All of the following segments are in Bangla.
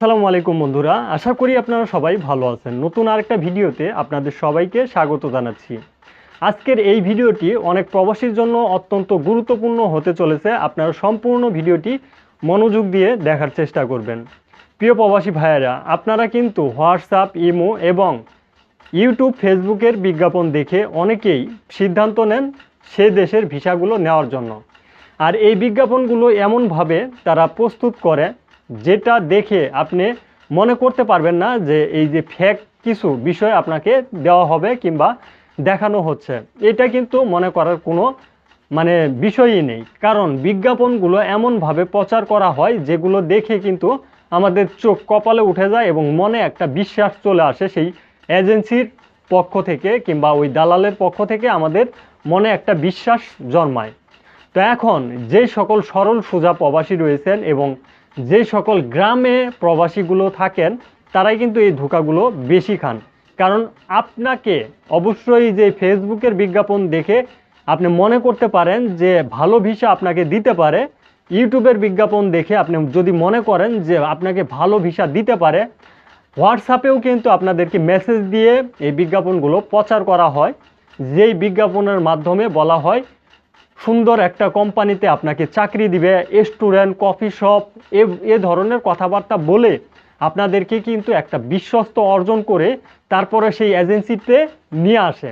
আসসালামু আলাইকুম বন্ধুরা, আশা করি আপনারা সবাই ভালো আছেন। নতুন আরেকটা ভিডিওতে আপনাদের সবাইকে স্বাগত জানাচ্ছি। আজকের এই ভিডিওটি অনেক প্রবাসীর জন্য অত্যন্ত গুরুত্বপূর্ণ হতে চলেছে। আপনারা সম্পূর্ণ ভিডিওটি মনোযোগ দিয়ে দেখার চেষ্টা করবেন। প্রিয় প্রবাসী ভাইয়েরা, আপনারা কিন্তু হোয়াটসঅ্যাপ, ইমো এবং ইউটিউব, ফেসবুকের বিজ্ঞাপন দেখে অনেকেই সিদ্ধান্ত নেন সে দেশের ভিসাগুলো নেওয়ার জন্য। আর এই বিজ্ঞাপনগুলো এমনভাবে তারা প্রস্তুত করে যেটা দেখে আপনি মনে করতে পারবেন না যে এই যে ফেক কিছু বিষয় আপনাকে দেওয়া হবে কিংবা দেখানো হচ্ছে। এটা কিন্তু মনে করার কোনো মানে বিষয়ই নেই। কারণ বিজ্ঞাপনগুলো এমনভাবে প্রচার করা হয় যেগুলো দেখে কিন্তু আমাদের চোখ কপালে উঠে যায় এবং মনে একটা বিশ্বাস চলে আসে সেই এজেন্সির পক্ষ থেকে কিংবা ওই দালালের পক্ষ থেকে আমাদের মনে একটা বিশ্বাস জন্মায়। তো এখন যে সকল সরল সোজা প্রবাসী রয়েছেন এবং যে সকল গ্রামে প্রবাসীগুলো থাকেন, তারাই কিন্তু এই ধোকাগুলো বেশি খান। কারণ আপনাকে অবশ্যই যে ফেসবুকের বিজ্ঞাপন দেখে আপনি মনে করতে পারেন যে ভালো ভিসা আপনাকে দিতে পারে, ইউটিউবের বিজ্ঞাপন দেখে আপনি যদি মনে করেন যে আপনাকে ভালো ভিসা দিতে পারে, হোয়াটসঅ্যাপেও কিন্তু আপনাদেরকে মেসেজ দিয়ে এই বিজ্ঞাপনগুলো প্রচার করা হয়। যেই বিজ্ঞাপনের মাধ্যমে বলা হয় সুন্দর একটা কোম্পানিতে আপনাকে চাকরি দিবে রেস্টুরেন্ট কফি শপ এ এ ধরনের কথাবার্তা বলে আপনাদেরকে কিন্তু একটা বিশ্বস্ত অর্জন করে তারপরে সেই এজেন্সিতে নিয়ে আসে।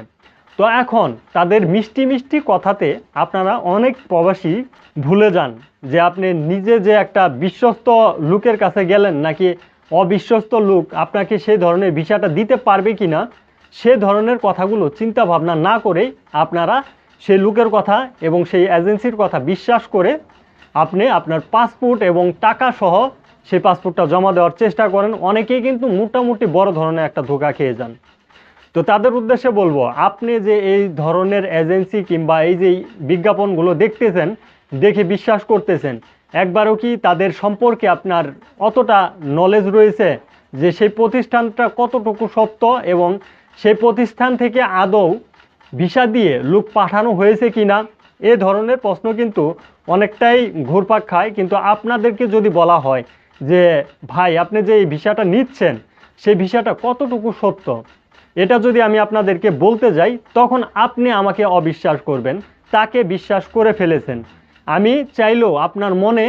তো এখন তাদের মিষ্টি মিষ্টি কথাতে আপনারা অনেক প্রবাসী ভুলে যান যে আপনি নিজে যে একটা বিশ্বস্ত লোকের কাছে গেলেন নাকি অবিশ্বস্ত লোক আপনাকে সেই ধরনের ভিসাটা দিতে পারবে কি না সে ধরনের কথাগুলো চিন্তা ভাবনা না করেই আপনারা সেই লোকের কথা এবং সেই এজেন্সির কথা বিশ্বাস করে আপনি আপনার পাসপোর্ট এবং টাকা সহ সেই পাসপোর্টটা জমা দেওয়ার চেষ্টা করেন। অনেকেই কিন্তু মোটামুটি বড় ধরনের একটা ধোকা খেয়ে যান। তো তাদের উদ্দেশ্যে বলব, আপনি যে এই ধরনের এজেন্সি কিংবা এই যে বিজ্ঞাপনগুলো দেখতেছেন, দেখে বিশ্বাস করতেছেন, একবারও কি তাদের সম্পর্কে আপনার অতটা নলেজ রয়েছে যে সেই প্রতিষ্ঠানটা কতটুকু সত্য এবং সেই প্রতিষ্ঠান থেকে আদৌ ভিসা দিয়ে লোক পাঠানো হয়েছে কি না এ ধরনের প্রশ্ন কিন্তু অনেকটাই ঘুরপাক খায়। কিন্তু আপনাদেরকে যদি বলা হয় যে, ভাই, আপনি যে এই ভিসাটা নিচ্ছেন, সেই ভিসাটা কতটুকু সত্য? এটা যদি আমি আপনাদেরকে বলতে যাই, তখন আপনি আমাকে অবিশ্বাস করবেন, তাকে বিশ্বাস করে ফেলেছেন। আমি চাইলেও আপনার মনে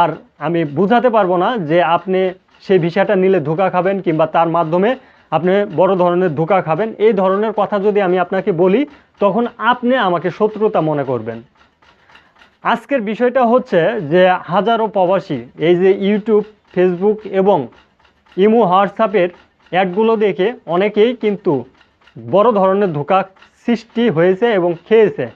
আর আমি বুঝাতে পারব না যে আপনি সেই ভিসাটা নিলে ধোকা খাবেন কিংবা তার মাধ্যমে আপনি বড় ধরনের ধোকা খাবেন। এই ধরনের কথা যদি আমি আপনাকে বলি, তখন আপনি আমাকে শত্রুতা মনে করবেন। আজকের বিষয়টা হচ্ছে যে হাজারো প্রবাসী এই যে ইউটিউব, ফেসবুক এবং ইমো, হোয়াটসঅ্যাপের অ্যাডগুলো দেখে অনেকেই কিন্তু বড় ধরনের ধোকা সৃষ্টি হয়েছে এবং খেয়েছে।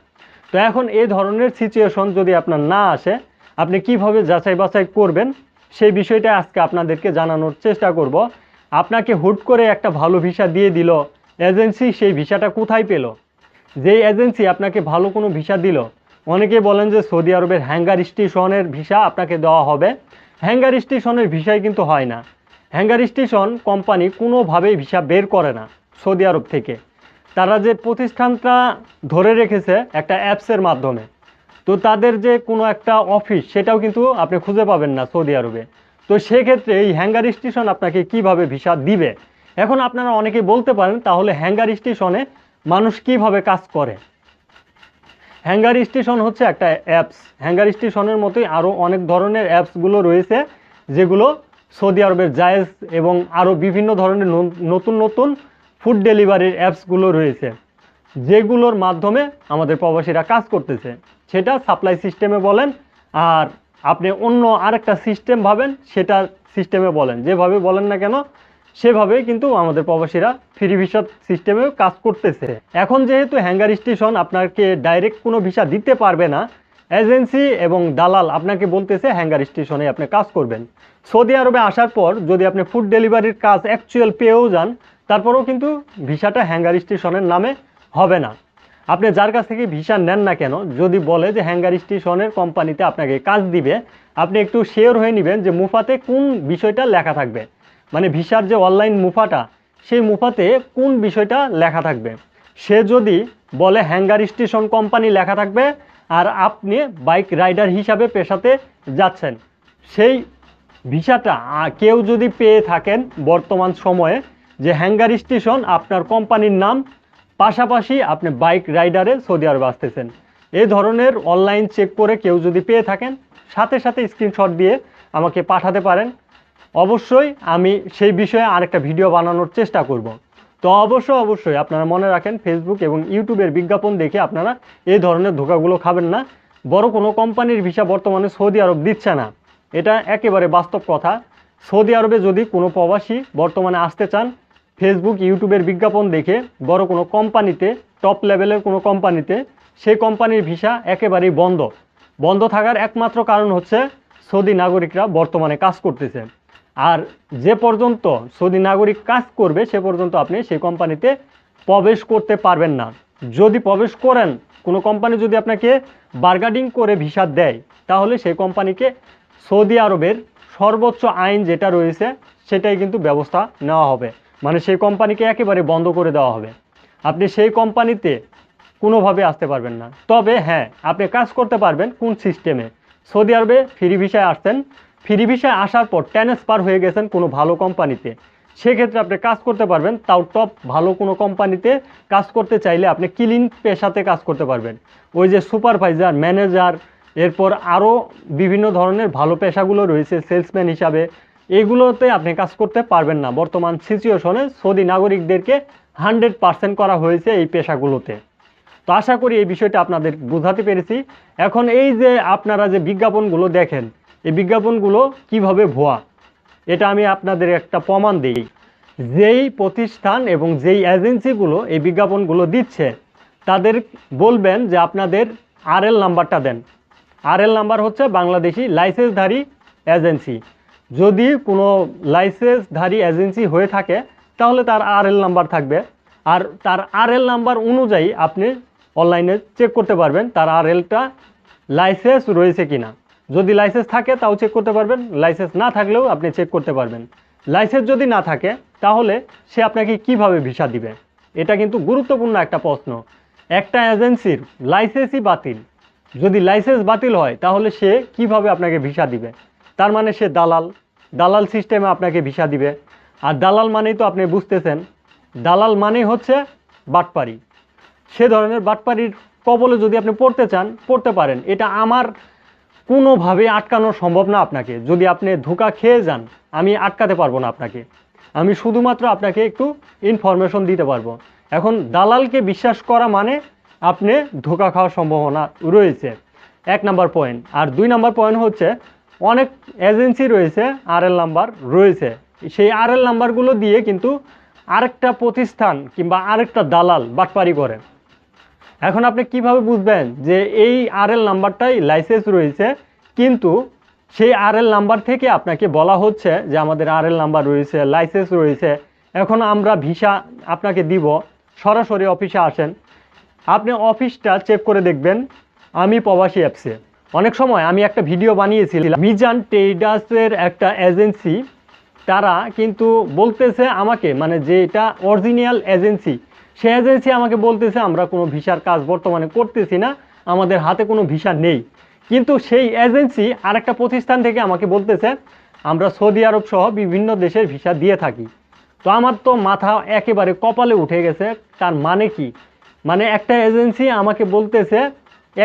তো এখন এই ধরনের সিচুয়েশন যদি আপনার না আসে, আপনি কীভাবে যাচাই বাছাই করবেন, সেই বিষয়টা আজকে আপনাদেরকে জানানোর চেষ্টা করব। আপনাকে হুট করে একটা ভালো ভিসা দিয়ে দিল। এজেন্সি সেই ভিসাটা কোথায় পেল? যেই এজেন্সি আপনাকে ভালো কোনো ভিসা দিল। অনেকে বলেন যে সৌদি আরবের হ্যাঙ্গার স্টেশনের ভিসা আপনাকে দেওয়া হবে। হ্যাঙ্গার স্টেশনের ভিসাই কিন্তু হয় না। হ্যাঙ্গার স্টেশন কোম্পানি কোনোভাবেই ভিসা বের করে না সৌদি আরব থেকে। তারা যে প্রতিষ্ঠানটা ধরে রেখেছে একটা অ্যাপসের মাধ্যমে। তো তাদের যে কোনো একটা অফিস সেটাও কিন্তু আপনি খুঁজে পাবেন না সৌদি আরবে। তো সেক্ষেত্রে এই হ্যাঙ্গার স্টেশন আপনাকে কীভাবে ভিসা দিবে? এখন আপনারা অনেকে বলতে পারেন, তাহলে হ্যাঙ্গার স্টেশনে মানুষ কীভাবে কাজ করে? হ্যাঙ্গার স্টেশন হচ্ছে একটা অ্যাপস হ্যাঙ্গার স্টেশনের মতোই আরও অনেক ধরনের অ্যাপসগুলো রয়েছে, যেগুলো সৌদি আরবের জায়েজ এবং আরও বিভিন্ন ধরনের নতুন নতুন ফুড ডেলিভারির অ্যাপসগুলো রয়েছে, যেগুলোর মাধ্যমে আমাদের প্রবাসীরা কাজ করতেছে। সেটা সাপ্লাই সিস্টেমে বলেন আর আপনি অন্য আরেকটা সিস্টেম ভাবেন, সেটা সিস্টেমে বলেন। যেভাবে বলেন না কেন সেভাবে কিন্তু আমাদের প্রবাসীরা ফ্রি ভিসা সিস্টেমে কাজ করতেছে। এখন যেহেতু হ্যাঙ্গার স্টেশন আপনাকে ডাইরেক্ট কোনো ভিসা দিতে পারবে না এজেন্সি এবং দালাল আপনাকে বলতেছে হ্যাঙ্গার স্টেশনে আপনি কাজ করবেন। সৌদি আরবে আসার পর যদি আপনি ফুড ডেলিভারির কাজ অ্যাকচুয়াল পেয়েও যান, তারপরেও কিন্তু ভিসাটা হ্যাঙ্গার স্টেশনের নামে হবে না। আপনি যার কাছ থেকে ভিসা নেন না কেন, যদি বলে যে হ্যাঙ্গার স্টেশনের কোম্পানিতে আপনাকে কাজ দিবে, আপনি একটু শেয়ার হয়ে নেবেন যে মুফাতে কোন বিষয়টা লেখা থাকবে। মানে ভিসার যে অনলাইন মুফাটা, সেই মুফাতে কোন বিষয়টা লেখা থাকবে। সে যদি বলে হ্যাঙ্গার স্টেশন কোম্পানি লেখা থাকবে, আর আপনি বাইক রাইডার হিসাবে পেশাতে যাচ্ছেন, সেই ভিসাটা কেউ যদি পেয়ে থাকেন বর্তমান সময়ে যে হ্যাঙ্গার স্টেশন আপনার কোম্পানির নাম পাশাপাশি আপনি বাইক রাইডারে সৌদি আরবে আসতেছেন। এই ধরনের অনলাইন চেক করে কেউ যদি পেয়ে থাকেন, সাথে সাথে স্ক্রিনশট দিয়ে আমাকে পাঠাতে পারেন। অবশ্যই আমি সেই বিষয়ে আরেকটা ভিডিও বানানোর চেষ্টা করব। তো অবশ্যই অবশ্যই আপনারা মনে রাখেন ফেসবুক এবং ইউটিউবের বিজ্ঞাপন দেখে আপনারা এই ধরনের ধোকাগুলো খাবেন না। বড় কোনো কোম্পানির ভিসা বর্তমানে সৌদি আরব দিচ্ছে না। এটা একেবারে বাস্তব কথা। সৌদি আরবে যদি কোনো প্রবাসী বর্তমানে আসতে চান ফেসবুক ইউটিউবের বিজ্ঞাপন দেখে বড় কোনো কোম্পানিতে টপ লেভেলের কোনো কোম্পানিতে সেই কোম্পানির ভিসা একেবারেই বন্ধ। বন্ধ থাকার একমাত্র কারণ হচ্ছে সৌদি নাগরিকরা বর্তমানে কাজ করতেছে। আর যে পর্যন্ত সৌদি নাগরিক কাজ করবে, সে পর্যন্ত আপনি সেই কোম্পানিতে প্রবেশ করতে পারবেন না। যদি প্রবেশ করেন, কোনো কোম্পানি যদি আপনাকে বার্গাডিং করে ভিসা দেয়, তাহলে সেই কোম্পানিকে সৌদি আরবের সর্বোচ্চ আইন যেটা রয়েছে, সেটাই কিন্তু ব্যবস্থা নেওয়া হবে। মানে সেই কোম্পানিকে একেবারে বন্ধ করে দেওয়া হবে। আপনি সেই কোম্পানিতে কোনোভাবে আসতে পারবেন না। তবে হ্যাঁ আপনি কাজ করতে পারবেন কোন সিস্টেমে? সৌদি আরবে ফ্রি ভিসায় আসছেন। ফ্রি ভিসায় আসার পর ট্রান্সফার হয়ে গেছেন কোনো ভালো কোম্পানিতে। সেক্ষেত্রে আপনি কাজ করতে পারবেন, তাও টপ ভালো কোনো কোম্পানিতে কাজ করতে চাইলে আপনি ক্লিন পেশাতে কাজ করতে পারবেন। ওই যে সুপারভাইজার, ম্যানেজার, এরপর আরও বিভিন্ন ধরনের ভালো পেশাগুলো রয়েছে, সেলসম্যান হিসাবে এগুলোতে আপনি কাজ করতে পারবেন না। বর্তমান সিচুয়েশনে সৌদি নাগরিকদেরকে হান্ড্রেড পার্সেন্ট করা হয়েছে এই পেশাগুলোতে। তো আশা করি এই বিষয়টা আপনাদের বোঝাতে পেরেছি। এখন এই যে আপনারা যে বিজ্ঞাপনগুলো দেখেন, এই বিজ্ঞাপনগুলো কীভাবে ভুয়া? এটা আমি আপনাদের একটা প্রমাণ দিই। যেই প্রতিষ্ঠান এবং যেই এজেন্সিগুলো এই বিজ্ঞাপনগুলো দিচ্ছে, তাদের বলবেন যে আপনাদের আরএল নাম্বারটা দেন। আরএল নাম্বার হচ্ছে বাংলাদেশি লাইসেন্সধারী এজেন্সি যদি কোনো লাইসেন্সধারী এজেন্সি হয়ে থাকে, তাহলে তার আরএল নাম্বার থাকবে। আর তার আরএল নাম্বার অনুযায়ী আপনি অনলাইনে চেক করতে পারবেন তার আরএলটা লাইসেন্স রয়েছে কিনা। যদি লাইসেন্স থাকে, তাও চেক করতে পারবেন। লাইসেন্স না থাকলেও আপনি চেক করতে পারবেন। লাইসেন্স যদি না থাকে, তাহলে সে আপনাকে কীভাবে ভিসা দিবে? এটা কিন্তু গুরুত্বপূর্ণ একটা প্রশ্ন। একটা এজেন্সির লাইসেন্সই বাতিল। যদি লাইসেন্স বাতিল হয়, তাহলে সে কীভাবে আপনাকে ভিসা দিবে? তার মানে সে দালাল। দালাল সিস্টেমে আপনাকে ভিসা দিবে। আর দালাল মানেই তো আপনি বুঝতেছেন, দালাল মানেই হচ্ছে বাটপারি। সে ধরনের বাটপারির কবলে যদি আপনি পড়তে চান, পড়তে পারেন। এটা আমার কোনোভাবে আটকানো সম্ভব না আপনাকে। যদি আপনি ধোকা খেয়ে যান, আমি আটকাতে পারব না আপনাকে। আমি শুধুমাত্র আপনাকে একটু ইনফরমেশন দিতে পারব। এখন দালালকে বিশ্বাস করা মানে আপনি ধোকা খাওয়ার সম্ভাবনা রয়েছে। এক নাম্বার পয়েন্ট আর দুই নাম্বার পয়েন্ট হচ্ছে অনেক এজেন্সি রয়েছে আরএল নাম্বার রয়েছে। সেই আরএল নাম্বারগুলো দিয়ে কিন্তু আরেকটা প্রতিষ্ঠান কিংবা আরেকটা দালাল বাটপারি করে। এখন আপনি কীভাবে বুঝবেন যে এই আরএল নাম্বারটাই লাইসেন্স রয়েছে, কিন্তু সেই আরএল নাম্বার থেকে আপনাকে বলা হচ্ছে যে আমাদের আরএল নাম্বার রয়েছে লাইসেন্স রয়েছে। এখন আমরা ভিসা আপনাকে দিব, সরাসরি অফিসে আসেন। আপনি অফিসটা চেক করে দেখবেন, আমি প্রবাসী অ্যাপসে অনেক সময় আমি একটা ভিডিও বানিয়েছিলাম। মিজান ট্রেডার্সের একটা এজেন্সি, তারা কিন্তু বলতেছে আমাকে মানে যে এটা অরিজিনাল এজেন্সি সে এজেন্সি আমাকে বলতেছে, আমরা কোনো ভিসার কাজ বর্তমানে করতেছি না, আমাদের হাতে কোনো ভিসা নেই। কিন্তু সেই এজেন্সি আরেকটা প্রতিষ্ঠান থেকে আমাকে বলতেছে, আমরা সৌদি আরব সহ বিভিন্ন দেশের ভিসা দিয়ে থাকি। তো আমার তো মাথা একেবারে কপালে উঠে গেছে, তার মানে কি? মানে একটা এজেন্সি আমাকে বলতেছে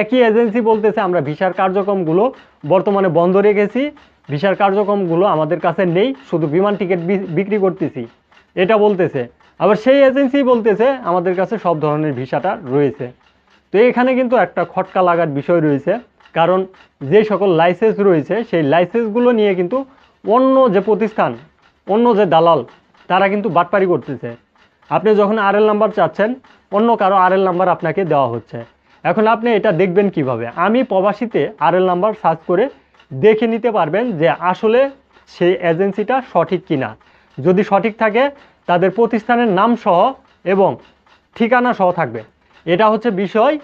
একই এজেন্সি বলতেছে, আমরা ভিসার কার্যক্রমগুলো বর্তমানে বন্ধ রেখেছি। ভিসার কার্যক্রমগুলো আমাদের কাছে নেই, শুধু বিমান টিকিট বিক্রি করতেছি। এটা বলতেছে। আবার সেই এজেন্সি বলতেছে, আমাদের কাছে সব ধরনের ভিসাটা রয়েছে। তো এখানে কিন্তু একটা খটকা লাগার বিষয় রয়েছে, কারণ যে সকল লাইসেন্স রয়েছে, সেই লাইসেন্সগুলো নিয়ে কিন্তু অন্য যে প্রতিষ্ঠান, অন্য যে দালাল, তারা কিন্তু বাটপারি করতেছে। আপনি যখন আরএল নাম্বার চাচ্ছেন, অন্য কারও আরএল নাম্বার আপনাকে দেওয়া হচ্ছে। এখন আপনি এটা দেখবেন কীভাবে? আমি প্রবাসীতে আরএল নাম্বার সার্চ করে দেখে নিতে পারবেন যে আসলে সেই এজেন্সিটা সঠিক কিনা। যদি সঠিক থাকে, তাদের প্রতিষ্ঠানের নাম সহ এবং ঠিকানা সহ থাকবে। এটা হচ্ছে বিষয়।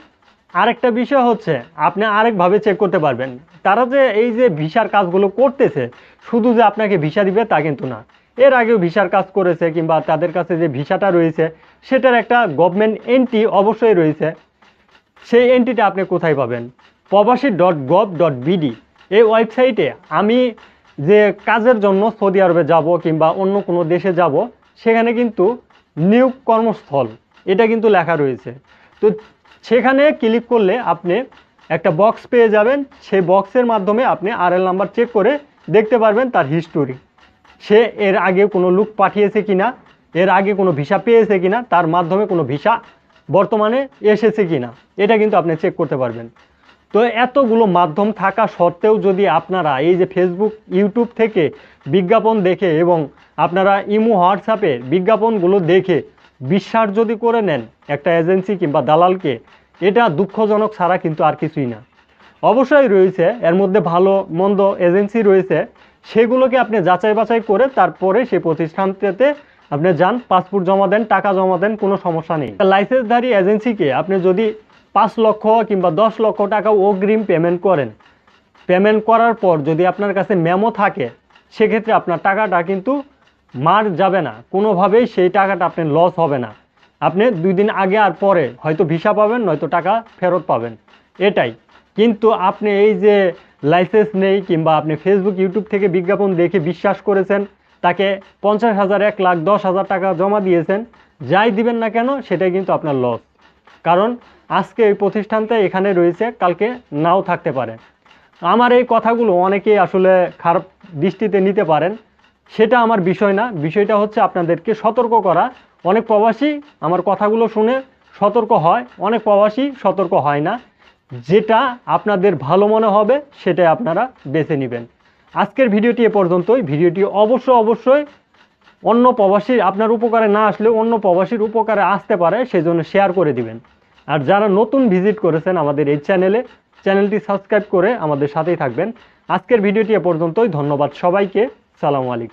আরেকটা বিষয় হচ্ছে, আপনি আরেকভাবে চেক করতে পারবেন। তারা যে এই যে ভিসার কাজগুলো করতেছে, শুধু যে আপনাকে ভিসা দিবে তা কিন্তু না। এর আগেও ভিসার কাজ করেছে কিংবা তাদের কাছে যে ভিসাটা রয়েছে, সেটার একটা গভর্নমেন্ট এন্ট্রি অবশ্যই রয়েছে। সেই এন্ট্রিটা আপনি কোথায় পাবেন? প্রবাসী ডট গভ ডট বিডি এই ওয়েবসাইটে আমি যে কাজের জন্য সৌদি আরবে যাব কিংবা অন্য কোনো দেশে যাব, সেখানে কিন্তু নিয়োগ কর্মস্থল, এটা কিন্তু লেখা রয়েছে। তো সেখানে ক্লিক করলে আপনি একটা বক্স পেয়ে যাবেন। সেই বক্সের মাধ্যমে আপনি আরএল নাম্বার চেক করে দেখতে পারবেন তার হিস্টোরি সে এর আগে কোনো লুক পাঠিয়েছে কিনা, এর আগে কোনো ভিসা পেয়েছে কিনা, তার মাধ্যমে কোনো ভিসা বর্তমানে এসেছে কি না এটা কিন্তু আপনি চেক করতে পারবেন। তো এতগুলো মাধ্যম থাকা সত্ত্বেও যদি আপনারা এই যে ফেসবুক ইউটিউব থেকে বিজ্ঞাপন দেখে এবং আপনারা ইমো হোয়াটসঅ্যাপে বিজ্ঞাপনগুলো দেখে বিশ্বাস যদি করে নেন একটা এজেন্সি কিংবা দালালকে, এটা দুঃখজনক ছাড়া কিন্তু আর কিছুই না। অবশ্যই রয়েছে, এর মধ্যে ভালো মন্দ এজেন্সি রয়েছে, সেগুলোকে আপনি যাচাই বাছাই করে তারপরে সেই প্রতিষ্ঠানটাতে আপনি যান পাসপোর্ট জমা দেন, টাকা জমা দেন, কোনো সমস্যা নেই। লাইসেন্সধারী এজেন্সিকে আপনি যদি পাঁচ লক্ষ কিংবা দশ লক্ষ টাকা অগ্রিম পেমেন্ট করেন পেমেন্ট করার পর যদি আপনার কাছে মেমো থাকে, সেক্ষেত্রে আপনার টাকাটা কিন্তু মার যাবে না। কোনোভাবেই সেই টাকাটা আপনি লস হবে না। আপনি দুই দিন আগে আর পরে হয়তো ভিসা পাবেন, নয়তো টাকা ফেরত পাবেন। এটাই। কিন্তু আপনি এই যে লাইসেন্স নেই কিংবা আপনি ফেসবুক ইউটিউব থেকে বিজ্ঞাপন দেখে বিশ্বাস করেছেন তাকে পঞ্চাশ হাজার, এক লাখ, দশ হাজার টাকা জমা দিয়েছেন। যাই দিবেন না কেন, সেটাই কিন্তু আপনার লস কারণ আজকে এই প্রতিষ্ঠানটা এখানে রয়েছে, কালকে নাও থাকতে পারে। আমার এই কথাগুলো অনেকেই আসলে খারাপ দৃষ্টিতে নিতে পারেন। সেটা আমার বিষয় না। বিষয়টা হচ্ছে আপনাদেরকে সতর্ক করা। অনেক প্রবাসী আমার কথাগুলো শুনে সতর্ক হয়। অনেক প্রবাসী সতর্ক হয় না। যেটা আপনাদের ভালো মনে হবে, সেটাই আপনারা বেছে নেবেন। আজকের ভিডিওটি এ পর্যন্তই। ভিডিওটি অবশ্যই অবশ্যই অন্য প্রবাসীর আপনার উপকারে না আসলেও অন্য প্রবাসীর উপকারে আসতে পারে সেই জন্য শেয়ার করে দিবেন। আর যারা নতুন ভিজিট করেছেন আমাদের এই চ্যানেলে চ্যানেলটি সাবস্ক্রাইব করে আমাদের সাথেই থাকবেন। আজকের ভিডিওটি এ পর্যন্তই। ধন্যবাদ সবাইকে। সালামু আলাইকুম।